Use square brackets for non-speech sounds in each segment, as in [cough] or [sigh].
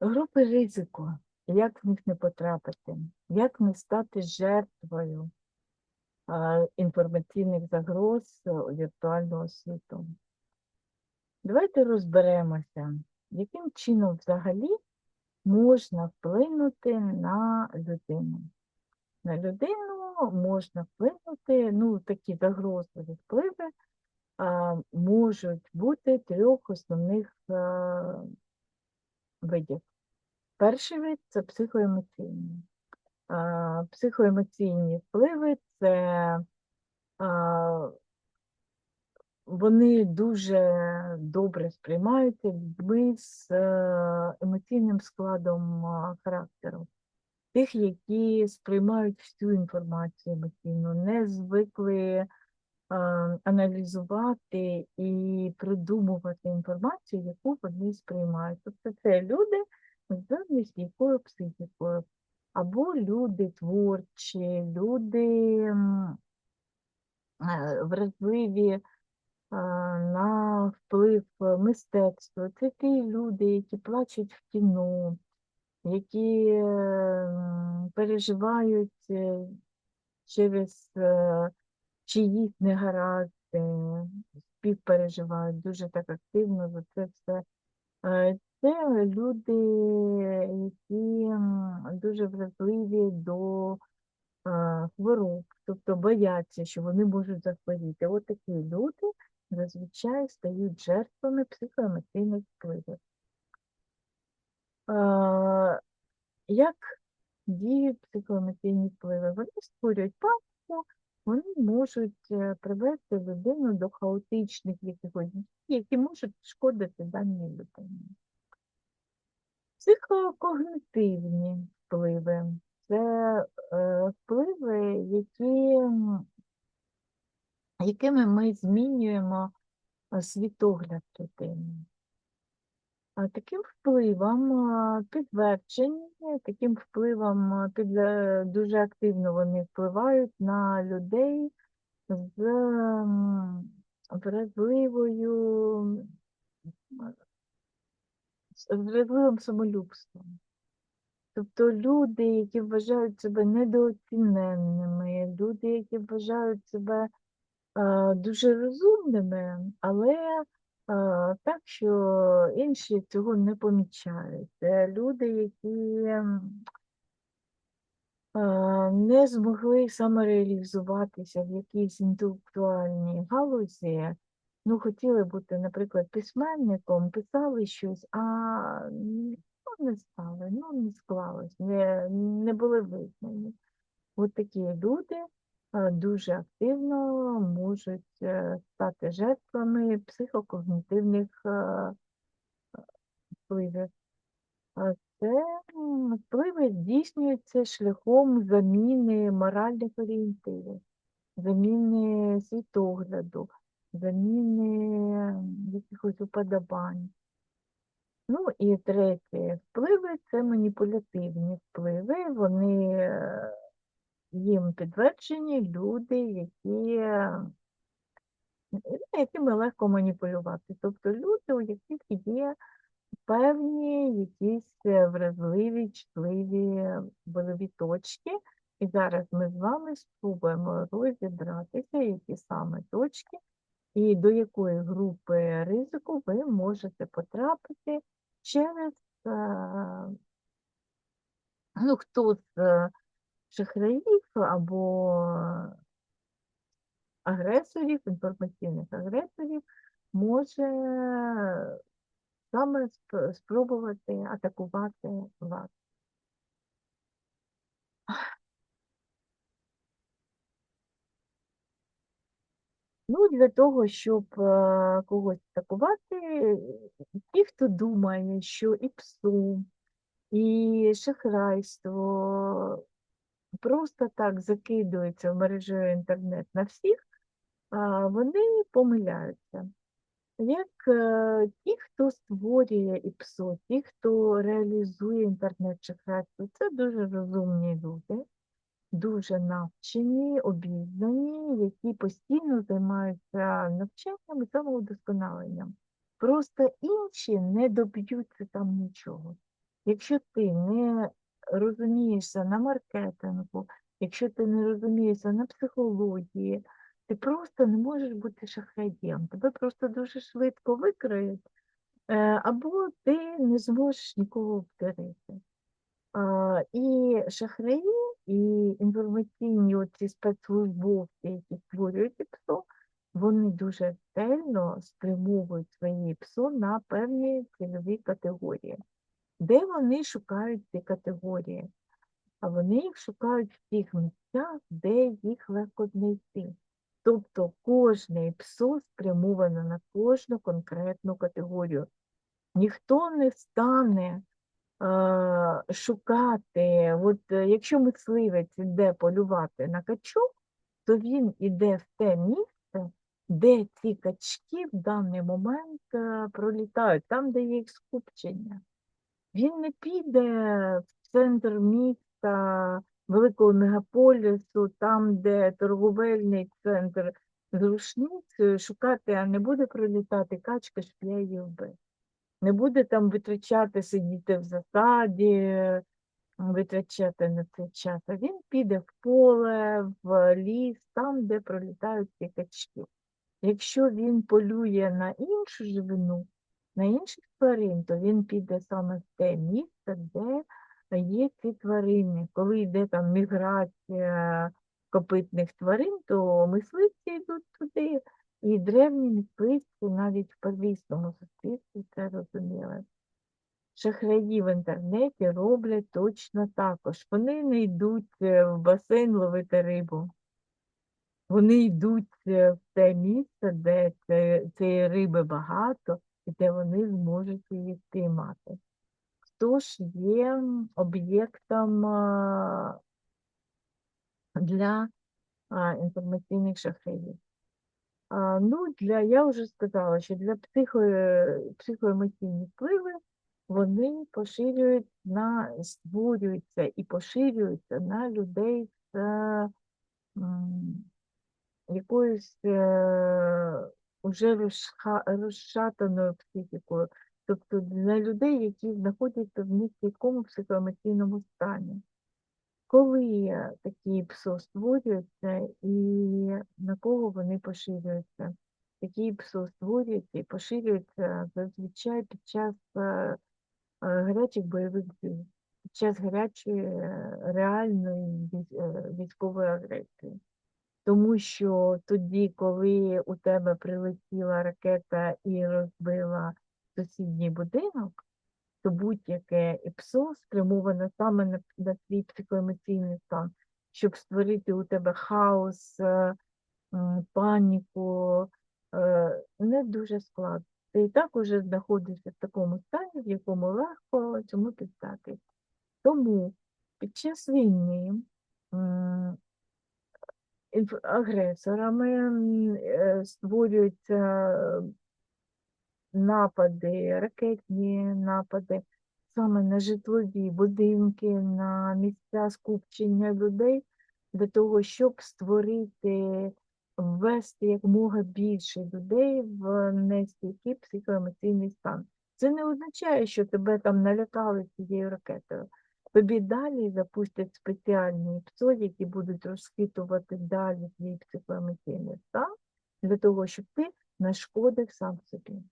Групи ризику, як в них не потрапити, як не стати жертвою інформаційних загроз е, віртуального світу. Давайте розберемося, яким чином взагалі можна вплинути на людину. На людину можна вплинути, ну, такі загрозливі впливи можуть бути трьох основних а, видів. Перший вид це психоемоційні. Психоемоційні впливи це вони дуже добре сприймаються людьми з е, емоційним складом характеру. Тих, які сприймають всю інформацію емоційно, не звикли аналізувати і придумувати інформацію, яку вони сприймають. Тобто це люди з низькою психікою, або люди творчі, люди е, вразливі е, на вплив мистецтва. Це ті люди, які плачуть в кіно, які переживають е, через е, чиїсь негаразди, співпереживають дуже так активно за це все. Е, Це люди, які дуже вразливі до е, хвороб, тобто бояться, що вони можуть захворіти. От такі люди зазвичай стають жертвами психоемоційних впливів. Е, Як діють психоемоційні впливи? Вони створюють паніку, вони можуть е, привести людину до хаотичних якихось дій, які можуть шкодити даній людині. Психокогнитивні впливи це е, впливи, які, якими ми змінюємо світогляд людини. Таким впливом а, таким впливом під, е, дуже активно вони впливають на людей з вразливою, з вразливим самолюбством. Тобто люди, які вважають себе недооціненними, люди, які вважають себе а, дуже розумними, але так, що інші цього не помічають. Люди, які не змогли самореалізуватися в якійсь інтелектуальній галузі, ну, хотіли бути, наприклад, письменником, писали щось, а ну, не стали, ну, не склалось, не, не були визнані. От такі люди дуже активно можуть е, стати жертвами психокогнітивних е, впливів. Це впливи здійснюються шляхом заміни моральних орієнтирів, заміни світогляду, заміни якихось уподобань. Ну і третє впливи це маніпулятивні впливи. Вони е, їм підтверджені люди, які, е, якими легко маніпулювати. Тобто люди, у яких є певні якісь е, вразливі, чутливі болеві точки. І зараз ми з вами спробуємо розібратися, які саме точки, і до якої групи ризику ви можете потрапити через е, ну, хто з шахраїв або агресорів, інформаційних агресорів може саме сп- спробувати атакувати вас. Ну, для того, щоб е, когось атакувати, ті, хто думає, що і псу, і шахрайство просто так закидуються в мережу інтернет на всіх, вони помиляються. Як е, ті, хто створює ІПСО, ті, хто реалізує інтернет-шахрайство, це дуже розумні люди, дуже навчені, обізнані, які постійно займаються навчанням і самоудосконаленням. Просто інші не доб'ються там нічого. Якщо ти не розумієшся на маркетингу, якщо ти не розумієшся на психології, ти просто не можеш бути шахраєм. Тебе просто дуже швидко викриють, е, або ти не зможеш нікого обдурити. А, І шахраї, і інформаційні оці спецслужбовці, які створюють ІПСО, вони дуже ретельно спрямовують свої ПСО на певні цільові категорії. Де вони шукають ці категорії? А вони їх шукають в тих місцях, де їх легко знайти. Тобто кожне ПСО спрямовано на кожну конкретну категорію. Ніхто не стане е, шукати, от е, якщо мисливець йде полювати на качок, то він іде в те місце, де ці качки в даний момент е, пролітають, там, де є їх скупчення. Він не піде в центр міста, великого мегаполісу, там, де торговельний центр з рушницею, шукати, а не буде пролітати качка, щоб я її вбив. Не буде там витрачати, сидіти в засаді, витрачати на цей час. А він піде в поле, в ліс, там, де пролітають ці качки. Якщо він полює на іншу живину, на інших тварин, то він піде саме в те місце, де є ці тварини. Коли йде там міграція копитних тварин, то мисливці йдуть туди, і древні мисливці навіть в первісному суспільстві це розуміли. Шахраї в інтернеті роблять точно також. Вони не йдуть е, в басейн ловити рибу. Вони йдуть е, в те місце, де цієї риби багато, де вони зможуть її спіймати. Хто ж є об'єктом для інформаційних шахраїв? Ну, для, я вже сказала, що для психо, психоемоційні впливи вони поширюють на, створюються і поширюються на людей з якоюсь е, уже розшатаною психікою, тобто для людей, які знаходяться в нестійкому психоемоційному стані. Коли такі псо створюються і на кого вони поширюються? Такі псо створюються і поширюються зазвичай під час е, е, гарячих бойових дій, під час гарячої е, реальної військової агресії. Тому що тоді, коли у тебе прилетіла ракета і розбила сусідній будинок, то будь-яке ІПСО спрямоване саме на, на твій психоемоційний стан, щоб створити у тебе хаос, е, паніку, е, не дуже складно. Ти і так уже знаходишся в такому стані, в якому легко цьому піддати. Тому під час війни агресорами е, створюються напади, ракетні напади саме на житлові будинки, на місця скупчення людей для того, щоб створити, ввести якомога більше людей в нестійкий психоемоційний стан. Це не означає, що тебе там налякали цією ракетою. Тобі далі запустять спеціальні ПСО, які будуть розхитувати далі твій психоемоційний стан, для того, щоб ти нашкодив сам собі.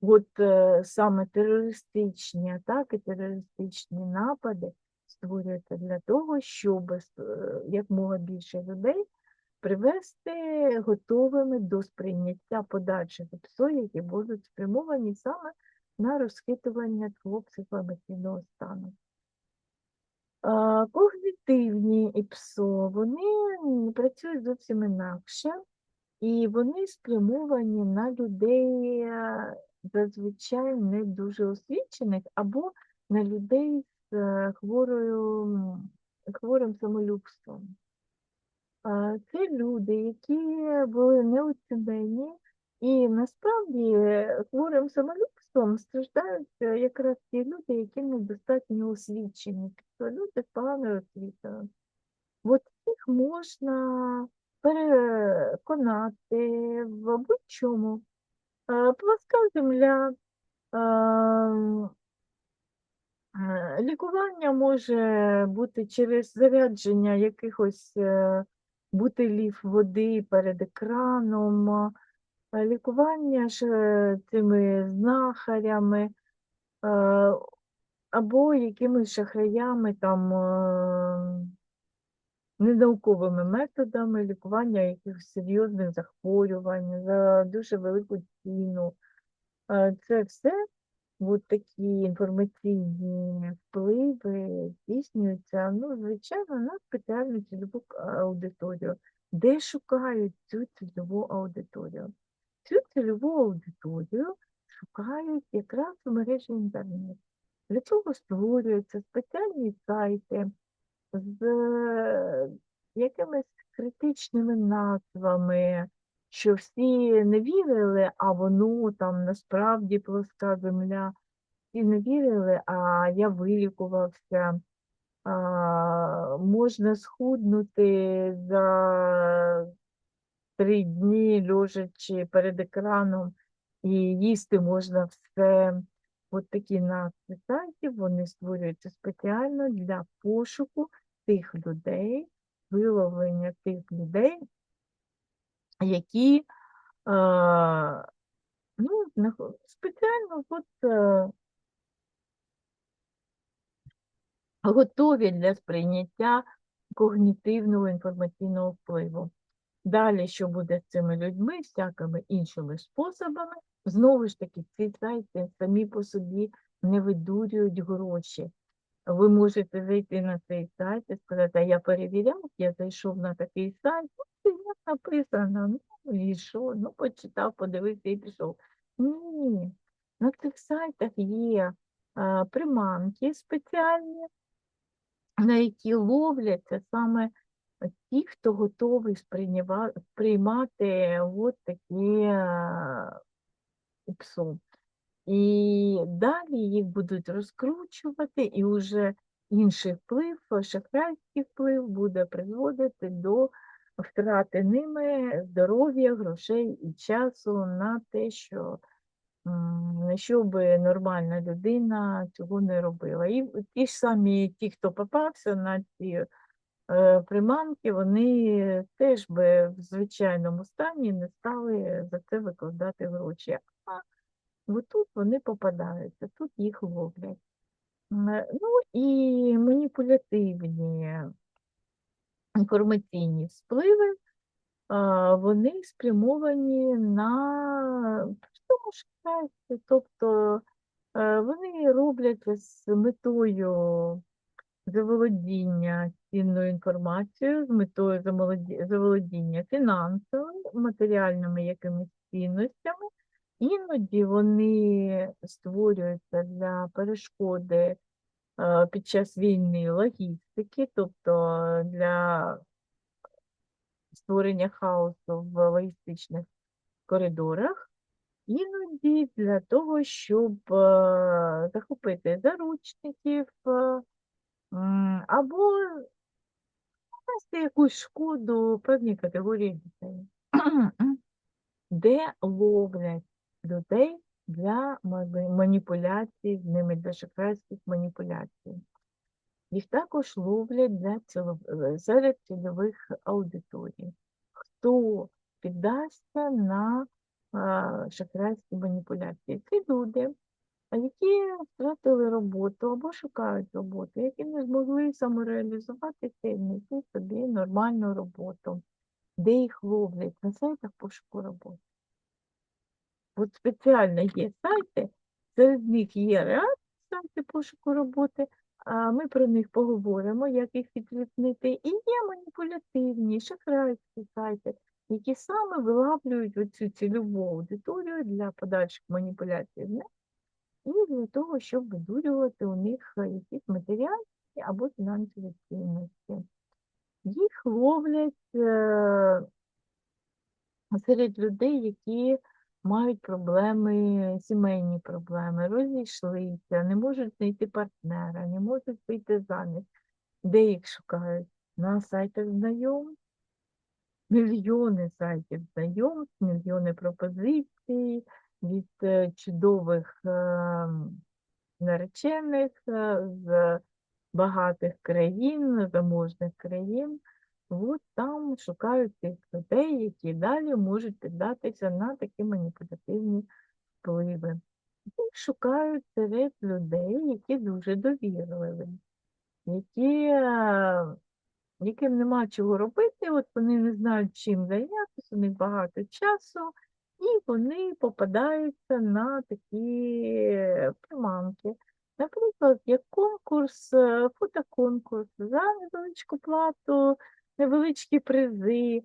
От е, саме терористичні атаки, терористичні напади створюються для того, щоб е, якмога більше людей привести готовими до сприйняття подальших ПСО, які будуть спрямовані саме на розхитування твого психоемоційного стану. Когнітивні ІПСО, вони працюють зовсім інакше, і вони спрямовані на людей е, зазвичай не дуже освічених, або на людей з е, хворою, хворим самолюбством. Це люди, які були неоцінені, і насправді хворим самолюбством страждають е, якраз ті люди, які недостатньо освічені, тобто люди з поганою освітою. От їх можна переконати в будь-чому. Пласка земля, Е, Лікування може бути через зарядження якихось е, бутилів води перед екраном, е, лікування ж е, цими знахарями е, або якимись шахраями там е, ненауковими методами лікування якихось серйозних захворювань за дуже велику ціну. Е, Це все от такі інформаційні впливи здійснюються, ну, звичайно, на спеціальну цільову аудиторію, де шукають цю цільову аудиторію. Цю цільову аудиторію шукають якраз в мережі інтернет. Для цього створюються спеціальні сайти з е, якимись критичними назвами, що всі не вірили, а воно там насправді плоска земля. Всі не вірили, а я вилікувався. А, можна схуднути за три дні, лежачи перед екраном, і їсти можна все. От такі назви сайтів, вони створюються спеціально для пошуку тих людей, виловлення тих людей, які е, ну, спеціально от, е, готові для сприйняття когнітивного інформаційного впливу. Далі, що буде з цими людьми, всякими іншими способами, знову ж таки, ці сайти самі по собі не видурюють гроші. Ви можете зайти на цей сайт і сказати, а я перевіряв, я зайшов на такий сайт, ну, і як написано, ну і що, ну почитав, подивився і пішов. Ні, на цих сайтах є а, приманки спеціальні, на які ловляться саме ті, хто готовий сприймати от такі а, ІПСО. І далі їх будуть розкручувати, і вже інший вплив, шахрайський вплив буде призводити до втрати ними здоров'я, грошей і часу на те, що би нормальна людина цього не робила. І ті ж самі ті, хто попався на ці е, приманки, вони теж би в звичайному стані не стали за це викладати гроші. А тут вони попадаються, тут їх ловлять. Е, Ну і маніпулятивні інформаційні впливи, вони спрямовані на простому щастя, тобто е, вони роблять з метою заволодіння цінною інформацією, з метою заволодіння фінансовими, матеріальними якимись цінностями. Іноді вони створюються для перешкоди е, під час війни логістики, тобто для створення хаосу в логістичних коридорах, іноді для того, щоб е, захопити заручників е, або нанести якусь шкоду певній категорії дітей, де ловлять людей для маніпуляцій з ними, для шахрайських маніпуляцій. Їх також ловлять для ціло- е, серед цільових аудиторій. Хто піддасться на шахрайські маніпуляції? Це люди, які втратили роботу або шукають роботу, які не змогли самореалізуватися і знайти собі нормальну роботу, де їх ловлять на сайтах пошуку роботи. От спеціально є сайти, серед них є реальні сайти пошуку роботи, а ми про них поговоримо, як їх відрізнити. І є маніпулятивні, шахрайські сайти, які саме вилаплюють оцю цільову аудиторію для подальших маніпуляцій і для того, щоб видурювати у них якісь матеріальні або фінансові цінності. Їх ловлять е, серед людей, які мають проблеми, сімейні проблеми, розійшлися, не можуть знайти партнера, не можуть вийти заміж. Де їх шукають? На сайтах знайомств. Мільйони сайтів знайомств, мільйони пропозицій від е, чудових ем, наречених е, з багатих країн, заможних країн. От там шукають тих людей, які далі можуть піддатися на такі маніпулятивні впливи. Їх шукають серед людей, які дуже довірливі, які, е, яким нема чого робити, от вони не знають, чим зайнятися, у них багато часу, і вони попадаються на такі приманки. Наприклад, як конкурс, е, фотоконкурс за невеличку плату, невеличкі призи.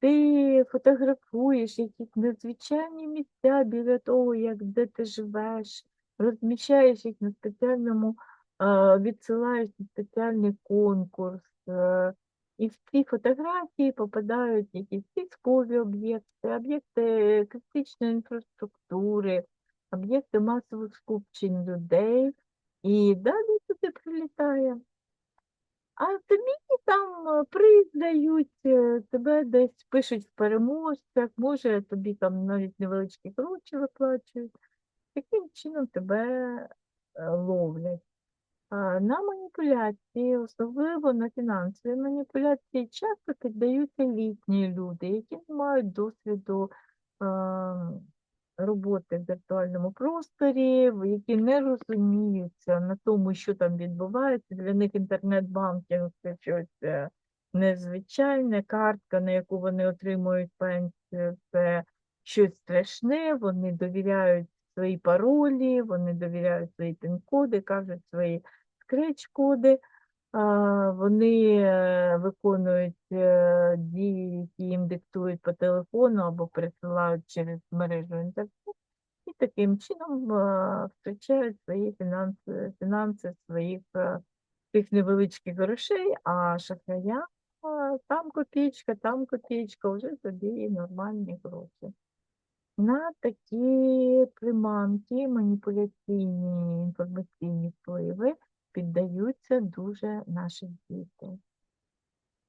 Ти фотографуєш якісь надзвичайні місця біля того, як де ти живеш, розміщаєш їх на спеціальному, а, відсилаєш на спеціальний конкурс. І в ці фотографії попадають якісь військові об'єкти, об'єкти критичної інфраструктури, об'єкти масових скупчень людей, і далі туди прилітає. А тобі там е, приз дають, е, тебе десь пишуть в переможцях, може тобі там навіть невеличкі гроші виплачують. Таким чином тебе е, ловлять. На маніпуляції, особливо на фінансові маніпуляції, часто піддаються літні люди, які не мають досвіду роботи в віртуальному просторі, які не розуміються на тому, що там відбувається. Для них інтернет-банкінг це щось е, незвичайне, картка, на яку вони отримують пенсію, це щось страшне, вони довіряють свої паролі, вони довіряють свої пін-коди, кажуть свої скреч-коди. Вони е, виконують е, дії, які їм диктують по телефону або присилають через мережу інтернет, і таким чином втрачають свої фінанси, фінанси своїх е, тих невеличких грошей, а шахрая там копійка, там копійка, вже тобі нормальні гроші. На такі приманки, маніпуляційні інформаційні впливи піддаються дуже наші діти.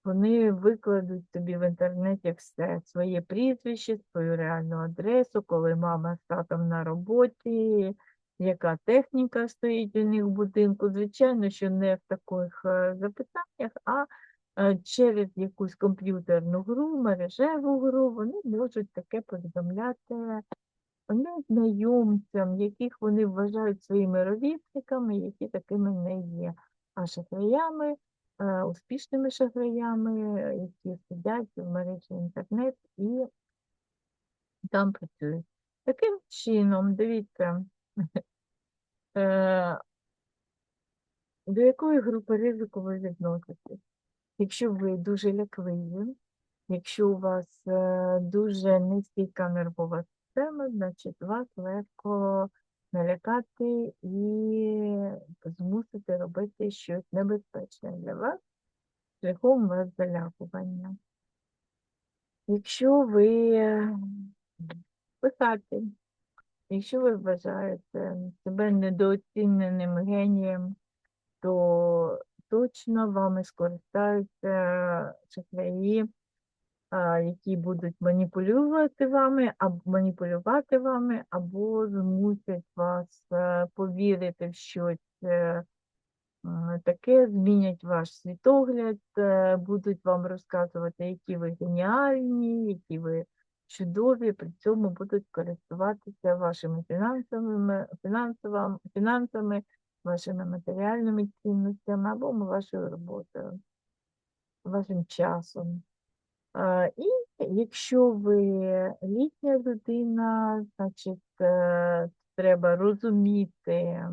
Вони викладуть тобі в інтернеті все, своє прізвище, свою реальну адресу, коли мама з татом на роботі, яка техніка стоїть у них в будинку. Звичайно, що не в таких е, запитаннях, а е, через якусь комп'ютерну гру, мережеву гру, вони можуть таке повідомляти незнайомцям, яких вони вважають своїми ровісниками, які такими не є. А шахраями, е, успішними шахраями, які сидять в мережі інтернет і там працюють. Таким чином, дивіться, [laughs] е, до якої групи ризику ви відноситесь? Якщо ви дуже лякливі, якщо у вас е, дуже нестійка нервова система, значить вас легко налякати і змусити робити щось небезпечне для вас шляхом вас залякування. Якщо ви писатель, якщо ви вважаєте себе недооціненим генієм, то точно вами скористаються шахраї, які будуть маніпулювати вами, або маніпулювати вами, або змусять вас е, повірити в щось е, таке, змінять ваш світогляд, е, будуть вам розказувати, які ви геніальні, які ви чудові, при цьому будуть користуватися вашими фінансовими, фінансами, вашими матеріальними цінностями або вашою роботою, вашим часом. І якщо ви літня людина, значить е, треба розуміти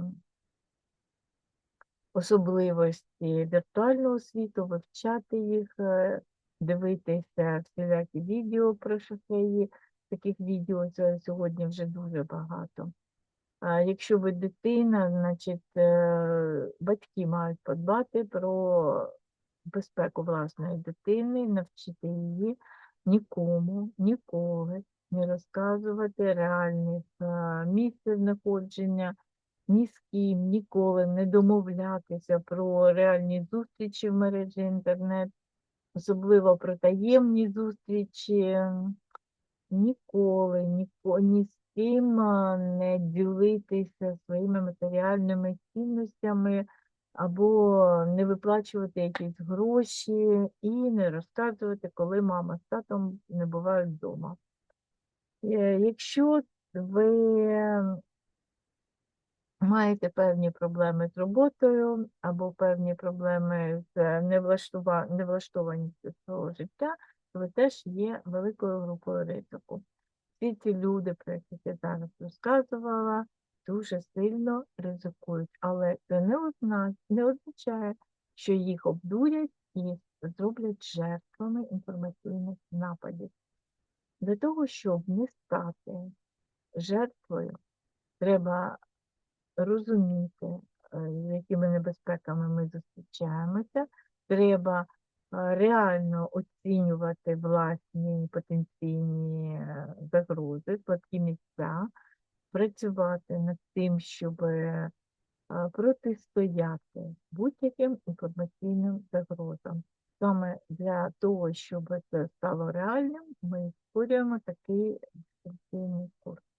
особливості віртуального світу, вивчати їх, е, дивитися всілякі відео про шахраї. Таких відео сьогодні вже дуже багато. Якщо ви дитина, значить е, батьки мають подбати про безпеку власної дитини, навчити її нікому, ніколи не розказувати реальних е, місце знаходження, ні з ким, ніколи не домовлятися про реальні зустрічі в мережі інтернет, особливо про таємні зустрічі. Ніколи, ніко, ні з ким не ділитися своїми матеріальними цінностями або не виплачувати якісь гроші і не розказувати, коли мама з татом не бувають вдома. Е, Якщо ви маєте певні проблеми з роботою або певні проблеми з невлаштованістю свого життя, то ви теж є великою групою ризику. Всі ці люди, про яких я зараз розказувала, дуже сильно ризикують, але це не, не означає, що їх обдурять і зроблять жертвами інформаційних нападів. Для того, щоб не стати жертвою, треба розуміти, е, з якими небезпеками ми зустрічаємося. Треба е, реально оцінювати власні потенційні е, загрози, слабкі місця, працювати над тим, щоб е, протистояти будь-яким інформаційним загрозам. Саме для того, щоб це стало реальним, ми створюємо такий інформаційний курс.